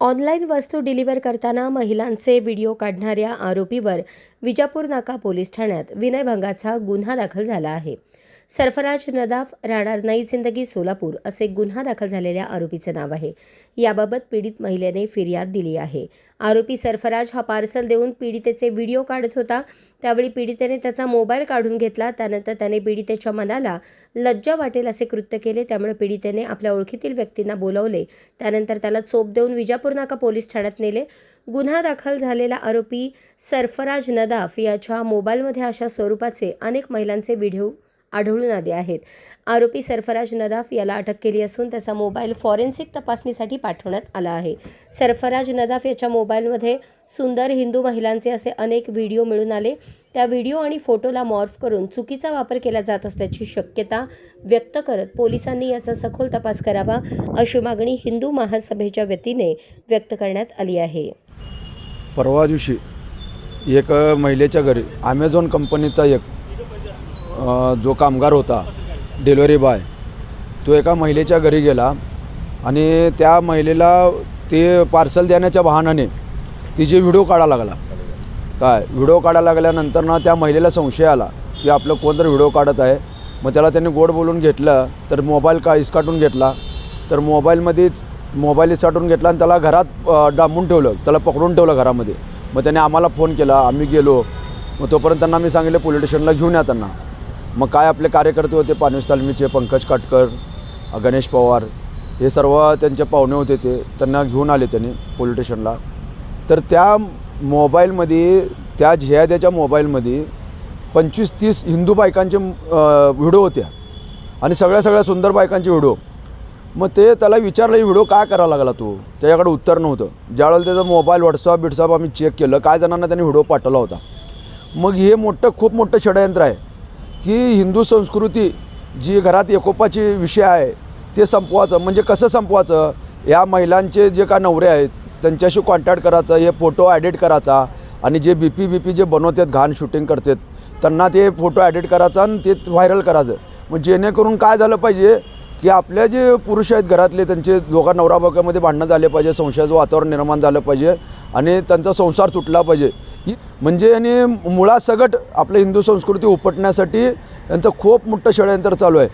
Online वस्तू deliver करताना महिलांचे व्हिडिओ काढणाऱ्या आरोपीवर विजापूर नाका पोलीस ठाण्यात विनयभंगाचा गुन्हा दाखल झाला आहे. सरफराज नदाफ राहणार नाही जिंदगी सोलापूर असे गुन्हा दाखल झालेल्या आरोपीचं नाव आहे. याबाबत पीडित महिलेने फिर्याद दिली आहे. आरोपी सरफराज हा पार्सल देऊन पीडितेचे व्हिडिओ काढत होता. त्यावेळी पीडितेने त्याचा मोबाईल काढून घेतला. त्यानंतर त्याने पीडितेच्या मनाला लज्जा वाटेल असे कृत्य केले. त्यामुळे पीडितेने आपल्या ओळखीतील व्यक्तींना बोलवले. त्यानंतर त्याला चोप देऊन विजापूर नाका पोलीस ठाण्यात नेले. गुन्हा दाखल झालेला आरोपी सरफराज नदाफ याच्या मोबाईलमध्ये अशा स्वरूपाचे अनेक महिलांचे व्हिडिओ आढळून आले आहेत. आरोपी सरफराज नदाफ याला अटक केली असून त्याचा मोबाईल फॉरेन्सिक तपासणीसाठी पाठवण्यात आला आहे. सरफराज नदाफ याच्या मोबाईलमध्ये सुंदर हिंदू महिलांचे असे अनेक व्हिडिओ मिळून आले. त्या व्हिडिओ आणि फोटोला मॉर्फ करून चुकीचा वापर केला जात असल्याची शक्यता व्यक्त करत पोलिसांनी याचा सखोल तपास करावा अशी मागणी हिंदू महासभेच्या वतीने व्यक्त करण्यात आली आहे. परवा दिवशी एक महिलेच्या घरी ॲमेझॉन कंपनीचा एक जो कामगार होता डिलिव्हरी बॉय तो एका महिलेच्या घरी गेला आणि त्या महिलेला ते पार्सल देण्याच्या वाहनाने तिचे व्हिडिओ काढायला लागला. काय? व्हिडिओ काढायला लागल्यानंतर ना त्या महिलेला संशय आला की आपलं कोणतरी व्हिडिओ काढत आहे. मग त्याला त्यांनी गोड बोलून घेतलं तर मोबाईल का इसकाटून घेतला. तर मोबाईलमध्ये मोबाईल इसकाटून घेतला आणि त्याला घरात डांबून ठेवलं त्याला पकडून ठेवलं घरामध्ये. मग त्याने आम्हाला फोन केला आम्ही गेलो. मग तोपर्यंत त्यांना मी सांगितलं पोलीस स्टेशनला घेऊन या त्यांना. मग काय आपले कार्यकर्ते होते? पानवीस तालमीचे पंकज काटकर गणेश पवार हे सर्व त्यांचे पाहुणे होते ते. त्यांना घेऊन आले त्यांनी पोलीस स्टेशनला तर त्या मोबाईलमध्ये त्या झियाद्याच्या मोबाईलमध्ये पंचवीस तीस हिंदू बायकांचे व्हिडिओ होत्या. आणि सगळ्या सगळ्या सुंदर बायकांचे व्हिडिओ. मग ते त्याला विचारलं व्हिडिओ काय करायला लागला तू? त्याच्याकडे उत्तर नव्हतं. ज्यावेळेला त्याचा मोबाईल व्हॉट्सअप बिट्सअप आम्ही चेक केलं काय जणांना त्यांनी व्हिडिओ पाठवला होता. मग हे मोठं खूप मोठं षडयंत्र आहे. की हिंदू संस्कृती जी घरात एकोपाची विषय आहे ते संपवायचं. म्हणजे कसं संपवायचं? या महिलांचे जे का नवरे आहेत त्यांच्याशी कॉन्टॅक्ट करायचं हे फोटो ॲडिट करायचा आणि जे बी पी बी पी जे बनवतात घाण शूटिंग करतात त्यांना ते फोटो ॲडिट करायचा आणि ते व्हायरल करायचं. मग जेणेकरून काय झालं पाहिजे? की आपल्या जे पुरुष आहेत घरातले त्यांचे दोघा नवरा बायकोमध्ये भांडणं झाले पाहिजे संशयाचं वातावरण निर्माण झालं पाहिजे आणि त्यांचा संसार तुटला पाहिजे. ही म्हणजे आणि मुळासकट आपल्या हिंदू संस्कृती उपटण्यासाठी यांचं खूप मोठं षडयंत्र चालू आहे.